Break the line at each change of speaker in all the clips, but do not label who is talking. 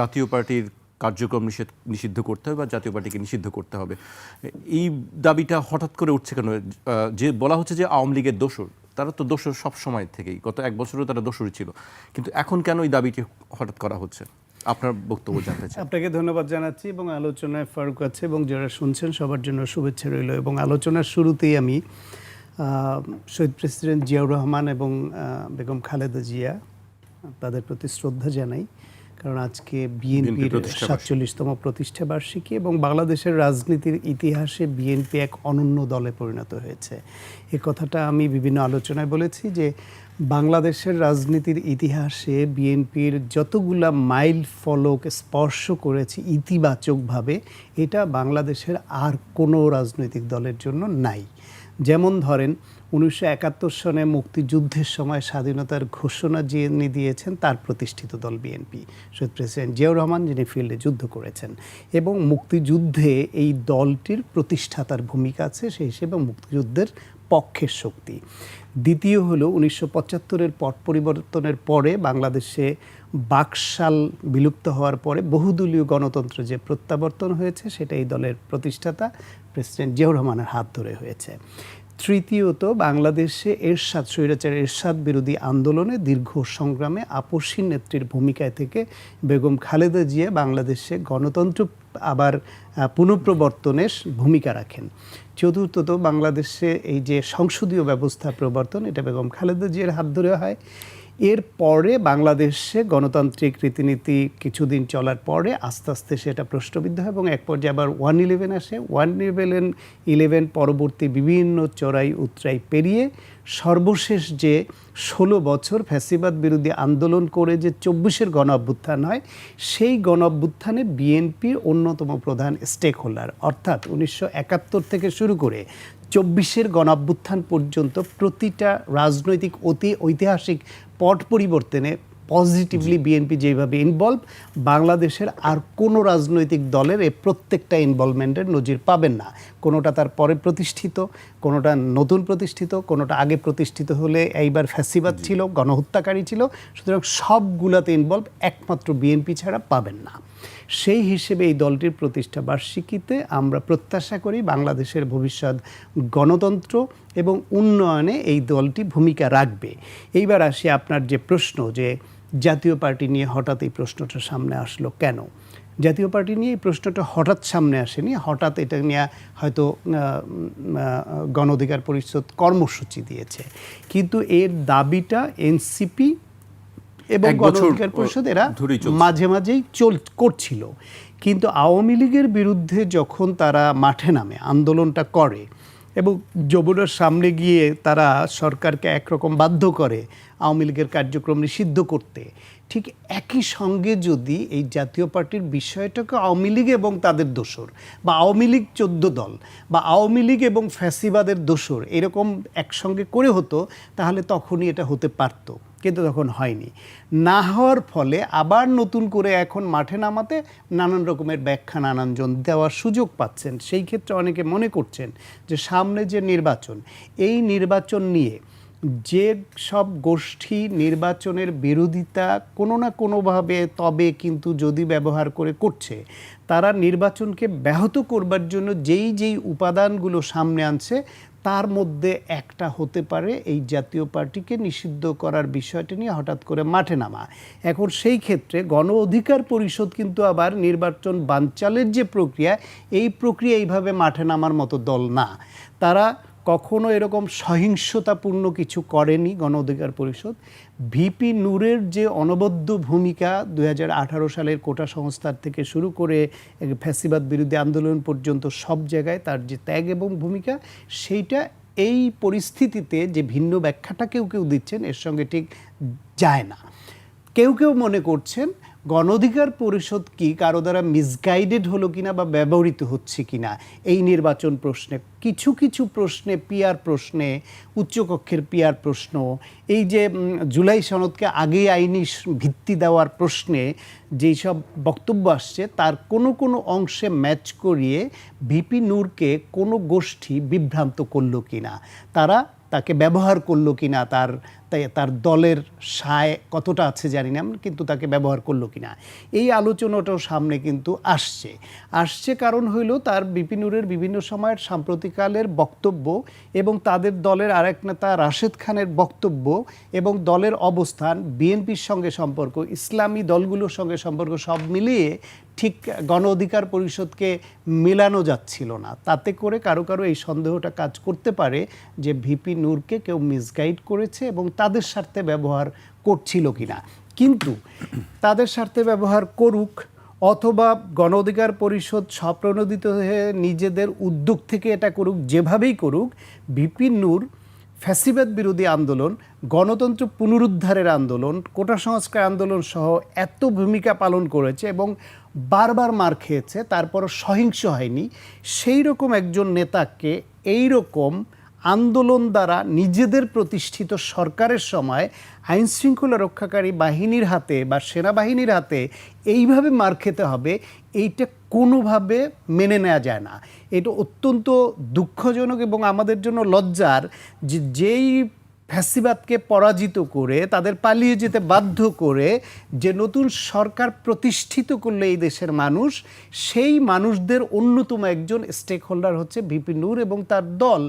জাতীয় পার্টির কার্যক্রম নিষেধ, নিষিদ্ধ করতে হবে বা জাতীয় পার্টিকে নিষিদ্ধ করতে হবে। এই দাবিটা হঠাৎ করে উঠছে কেন? যে বলা হচ্ছে যে আওয়ামী লীগের দোষর, তারা তো দোষর সব সময় থেকেই। গত এক বছরও তারা দোষরই ছিল। কিন্তু এখন কেন এই দাবিটি হঠাৎ করা হচ্ছে? আপনার বক্তব্য জানতে চাই।
আপনাকে ধন্যবাদ জানাচ্ছি এবং আলোচনায় ফারুক আছে এবং যারা শুনছেন, সবার জন্য শুভেচ্ছা রইল। এবং আলোচনার শুরুতেই আমি শহীদ প্রেসিডেন্ট জিয়াউর রহমান এবং বেগম খালেদা জিয়া, তাদের প্রতি শ্রদ্ধা জানাই। কারণ আজকে বিএনপির সাতচল্লিশতম প্রতিষ্ঠা বার্ষিকী এবং বাংলাদেশের রাজনীতির ইতিহাসে বিএনপি এক অনন্য দলে পরিণত হয়েছে। এ কথাটা আমি বিভিন্ন আলোচনায় বলেছি যে বাংলাদেশের রাজনীতির ইতিহাসে বিএনপির যতগুলা মাইল ফলক স্পর্শ করেছে ইতিবাচকভাবে এটা বাংলাদেশের আর কোনো রাজনৈতিক দলের জন্য নাই। যেমন ধরেন উনিশশো একাত্তর সনে মুক্তিযুদ্ধের সময় স্বাধীনতার ঘোষণা যিনি দিয়েছেন, তার প্রতিষ্ঠিত দল বিএনপি। শহীদ প্রেসিডেন্ট জিয়াউর রহমান, যিনি ফিল্ডে যুদ্ধ করেছেন। এবং মুক্তিযুদ্ধে এই দলটির প্রতিষ্ঠাতার ভূমিকা আছে, সেই হিসেবে মুক্তিযুদ্ধের পক্ষের শক্তি। দ্বিতীয় হলো উনিশশো পঁচাত্তরের পট পরিবর্তনের পরে বাংলাদেশে বাকশাল বিলুপ্ত হওয়ার পরে বহুদলীয় গণতন্ত্র যে প্রত্যাবর্তন হয়েছে, সেটা এই দলের প্রতিষ্ঠাতা প্রেসিডেন্ট জিয়াউর রহমানের হাত ধরে হয়েছে। তৃতীয়ত, বাংলাদেশে এরশাদ স্বৈরাচার এরশাদ বিরোধী আন্দোলনে দীর্ঘ সংগ্রামে আপসী নেত্রীর ভূমিকায় থেকে বেগম খালেদা জিয়া বাংলাদেশে গণতন্ত্র আবার পুনঃপ্রবর্তনের ভূমিকা রাখেন। চতুর্থত, বাংলাদেশে এই যে সংসদীয় ব্যবস্থা প্রবর্তন, এটা বেগম খালেদা জিয়ার হাত ধরে হয়। এর পরে বাংলাদেশে গণতান্ত্রিক রীতিনীতি কিছুদিন চলার পরে আস্তে আস্তে সেটা প্রশ্নবিদ্ধ হয় এবং এক পর্যায়ে আবার ওয়ান ইলেভেন আসে। ওয়ান ইলেভেন ইলেভেন পরবর্তী বিভিন্ন চড়াই উতরাই পেরিয়ে সর্বশেষ যে ষোলো বছর ফ্যাসিবাদ বিরোধী আন্দোলন করে যে চব্বিশের গণ অভ্যুত্থান হয় সেই গণ অভ্যুত্থানে বিএনপির অন্যতম প্রধান স্টেক হোল্ডার অর্থাৎ উনিশশো একাত্তর থেকে শুরু করে চব্বিশের গণঅভ্যুত্থান পর্যন্ত প্রতিটা রাজনৈতিক অতি ঐতিহাসিক পট পরিবর্তনে পজিটিভলি বিএনপি যেভাবে ইনভলভ বাংলাদেশের আর কোনো রাজনৈতিক দলের এই প্রত্যেকটা ইনভলভমেন্টের নজির পাবেন না। কোনোটা তার পরে প্রতিষ্ঠিত কোনোটা নতুন প্রতিষ্ঠিত কোনোটা আগে প্রতিষ্ঠিত হলে এইবার ফ্যাসিবাদ ছিল গণহত্যাকারী ছিল সুতরাং সবগুলাতে ইনভলভ একমাত্র বিএনপি ছাড়া পাবেন না। সেই হিসেবে এই দলটির প্রতিষ্ঠা বার্ষিকীতে আমরা প্রত্যাশা করি বাংলাদেশের ভবিষ্যৎ গণতন্ত্র এবং উন্নয়নে এই দলটি ভূমিকা রাখবে। এইবার আসি আপনার যে প্রশ্ন যে জাতীয় পার্টি নিয়ে হঠাৎ এই প্রশ্নটা সামনে আসলো কেন? জাতীয় পার্টি নিয়ে এই প্রশ্নটা হঠাৎ সামনে আসেনি। হঠাৎ এটা নিয়ে হয়তো গণ অধিকার পরিষদ কর্মসূচি দিয়েছে। কিন্তু এর দাবিটা এনসিপি এবং গণ অধিকার পরিষদ এরা মাঝে মাঝেই চল করছিল। কিন্তু আওয়ামী লীগের বিরুদ্ধে যখন তারা মাঠে নামে আন্দোলনটা করে এবং যমুনার সামনে গিয়ে তারা সরকারকে একরকম বাধ্য করে আওয়ামী লীগের কার্যক্রম নিষিদ্ধ করতে ঠিক একই সঙ্গে যদি এই জাতীয় পার্টির বিষয়টাকে আওয়ামী লীগ এবং তাদের দোসর বা আওয়ামী লীগ চোদ্দ দল বা আওয়ামী লীগ এবং ফ্যাসিবাদের দোসর এরকম একসঙ্গে করে হতো, তাহলে তখনই এটা হতে পারতো। কিন্তু তখন হয়নি। না হওয়ার ফলে আবার নতুন করে এখন মাঠে নামাতে নানান রকমের ব্যাখ্যা, নানানজন দেওয়ার সুযোগ পাচ্ছেন। সেই ক্ষেত্রে অনেকে মনে করছেন যে সামনে যে নির্বাচন, এই নির্বাচন নিয়ে যে সব গোষ্ঠী নির্বাচনের বিরোধিতা কোনো না কোনোভাবে তবে কিন্তু যদি ব্যবহার করে করছে, তারা নির্বাচনকে ব্যাহত করবার জন্য যেই যেই উপাদানগুলো সামনে আনছে, তার মধ্যে একটা হতে পারে এই জাতীয় পার্টিকে নিষিদ্ধ করার বিষয়টি নিয়ে হঠাৎ করে মাঠে নামা। এখন সেই ক্ষেত্রে গণ অধিকার পরিষদ কিন্তু আবার নির্বাচন বানচালের যে প্রক্রিয়া, এই প্রক্রিয়া এইভাবে মাঠে নামার মতো দল না। তারা কখনো এরকম সহিংসতাপূর্ণ কিছু করেনি গণ অধিকার পরিষদ। ভিপি নূরের যে অনবদ্য ভূমিকা দু হাজার আঠারো সালের কোটা সংস্থার থেকে শুরু করে ফ্যাসিবাদ বিরোধী আন্দোলন পর্যন্ত সব জায়গায় তার যে ত্যাগ এবং ভূমিকা, সেইটা এই পরিস্থিতিতে যে ভিন্ন ব্যাখ্যাটা কেউ কেউ দিচ্ছেন, এর সঙ্গে ঠিক যায় না। কেউ কেউ মনে করছেন গণঅধিকার পরিষদ কি কারও দ্বারা মিসগাইডেড হলো কিনা বা ব্যবহৃত হচ্ছে কিনা? এই নির্বাচন প্রশ্নে, কিছু কিছু প্রশ্নে পিয়ার প্রশ্নে, উচ্চকক্ষের পিয়ার প্রশ্ন, এই যে জুলাই সনদকে আগে আইনি ভিত্তি দেওয়ার প্রশ্নে যেই সব বক্তব্য আসছে, তার কোনো কোনো অংশে ম্যাচ করিয়ে ভিপি নূরকে কোনো গোষ্ঠী বিভ্রান্ত করল কিনা? তারা তাকে ব্যবহার করল কিনা? তার তার দলের সায় কতটা আছে জানি না, কিন্তু তাকে ব্যবহার করল কিনা। এই আলোচনাটাও সামনে কিন্তু আসছে। আসছে কারণ হইল তার বিপিনুরের বিভিন্ন সময়ের সাম্প্রতিককালের বক্তব্য এবং তাদের দলের আরেক নেতা রাশেদ খানের বক্তব্য এবং দলের অবস্থান, বিএনপির সঙ্গে সম্পর্ক, ইসলামী দলগুলোর সঙ্গে সম্পর্ক সব মিলিয়ে ঠিক গণ অধিকার পরিষদকে মেলানো যাচ্ছিল না। তাতে করে কারও কারও এই সন্দেহটা কাজ করতে পারে যে ভিপি নূরকে কেউ মিসগাইড করেছে এবং তাদের স্বার্থে ব্যবহার করছিল কিনা। কিন্তু তাদের স্বার্থে ব্যবহার করুক অথবা গণ অধিকার পরিষদ স্বপ্রণোদিত হয়ে নিজেদের উদ্যোগ থেকে এটা করুক, যেভাবেই করুক, ভিপি নূর ফ্যাসিবাদ বিরোধী আন্দোলন, গণতন্ত্র পুনরুদ্ধারের আন্দোলন, কোটা সংস্কার আন্দোলন সহ এত ভূমিকা পালন করেছে এবং বারবার মার খেয়েছে, তারপরও সহিংস হয়নি সেই রকম একজন নেতাকে এই রকম আন্দোলন দ্বারা নিজেদের প্রতিষ্ঠিত সরকারের সময় আইন শৃঙ্খলা রক্ষাকারী বাহিনীর হাতে বা সেনাবাহিনীর হাতে এইভাবে মার খেতে হবে, এইটা কোনোভাবে মেনে নেওয়া যায় না। এটা অত্যন্ত দুঃখজনক এবং আমাদের জন্য লজ্জার যে যেই ফ্যাসিবাদকে পরাজিত করে, তাদের পালিয়ে যেতে বাধ্য করে যে নতুন সরকার প্রতিষ্ঠিত করলে এই দেশের মানুষ, সেই মানুষদের অন্যতম একজন স্টেক হোল্ডার হচ্ছে ভিপি নূর এবং তার দল।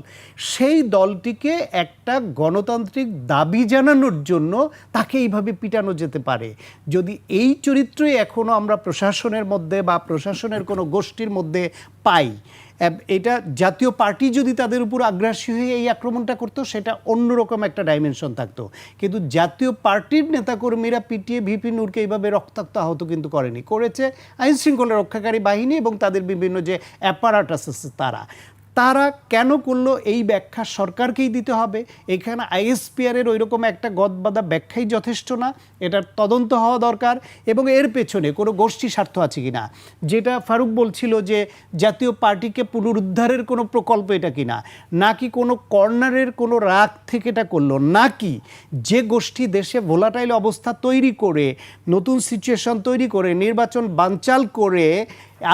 সেই দলটিকে একটা গণতান্ত্রিক দাবি জানানোর জন্য তাকে এইভাবে পিটানো যেতে পারে। যদি এই চরিত্রই এখনও আমরা প্রশাসনের মধ্যে বা প্রশাসনের কোনো গোষ্ঠীর মধ্যে পাই এটা জাতীয় পার্টি যদি তাদের উপর আগ্রাসী হয়ে এই আক্রমণটা করতো, সেটা অন্যরকম একটা ডাইমেনশন থাকতো। কিন্তু জাতীয় পার্টির নেতাকর্মীরা পিটিয়ে ভিপি নূরকে এইভাবে রক্তাক্ত আহত কিন্তু করেনি। করেছে আইনশৃঙ্খলা রক্ষাকারী বাহিনী এবং তাদের বিভিন্ন যে অ্যাপারাটাস আছে তারা। তারা কেন করল এই ব্যাখ্যা সরকারকেই দিতে হবে? এখানে আইএসপিআর এর ওইরকম একটা গদবাদা ব্যাখ্যাই যথেষ্ট না। এটার তদন্ত হওয়া দরকার এবং এর পেছনে কোনো গোষ্ঠী স্বার্থ আছে কি না যেটা ফারুক বলছিল যে জাতীয় পার্টিকে পুনরুদ্ধারের কোনো প্রকল্প এটা কিনা? নাকি কোনো কর্নারের কোনো রাগ থেকে এটা করল? নাকি যে গোষ্ঠী দেশে ভোলাটাইল অবস্থা তৈরি করে, নতুন সিচুয়েশন তৈরি করে, নির্বাচন বানচাল করে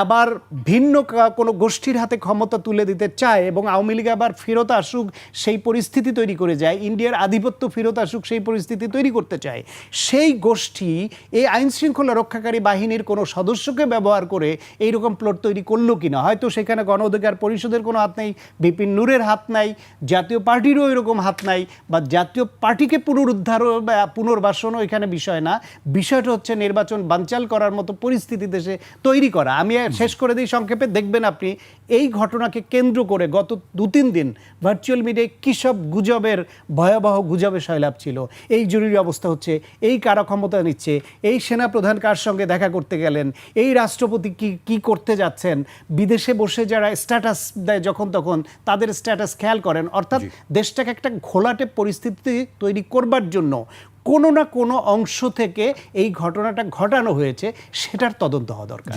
আবার ভিন্ন কোনো গোষ্ঠীর হাতে ক্ষমতা তুলে দিতে চায় এবং আওয়ামী লীগ আবার ফেরত আসুক, সেই পরিস্থিতি তৈরি করে যায়। ইন্ডিয়ার আধিপত্য ফেরত আসুক, সেই পরিস্থিতি তৈরি করতে চায়। সেই গোষ্ঠী এই আইন শৃঙ্খলা রক্ষাকারী বাহিনীর কোনো সদস্যকে ব্যবহার করে এইরকম প্লট তৈরি করল কিনা? হয়তো সেখানে গণ অধিকার পরিষদের কোনো হাত নেই বিপিন নূরের হাত নাই, জাতীয় পার্টিরও এরকম হাত নাই বা জাতীয় পার্টিকে পুনরুদ্ধার বা পুনর্বাসনও এখানে বিষয় না। বিষয়টা হচ্ছে নির্বাচন বানচাল করার মতো পরিস্থিতি দেশে তৈরি করা। আমি শেষ করে দিই সংক্ষেপে। দেখবেন আপনি এই ঘটনাকে কেন্দ্র করে গত দু তিন দিন ভার্চুয়াল মিডিয়ায় কী সব গুজবের ভয়াবহ গুজবে সয়লাভ ছিল? এই জরুরি অবস্থা হচ্ছে এই কারা ক্ষমতা নিচ্ছে এই সেনা প্রধান কার সঙ্গে দেখা করতে গেলেন এই রাষ্ট্রপতি কি কি করতে যাচ্ছেন বিদেশে বসে যারা স্ট্যাটাস দেয় যখন তখন তাদের স্ট্যাটাস খেয়াল করেন। অর্থাৎ দেশটাকে একটা ঘোলাটে পরিস্থিতি তৈরি করবার জন্য কোনো না কোনো অংশ থেকে এই ঘটনাটা ঘটানো হয়েছে সেটার তদন্ত হওয়া দরকার।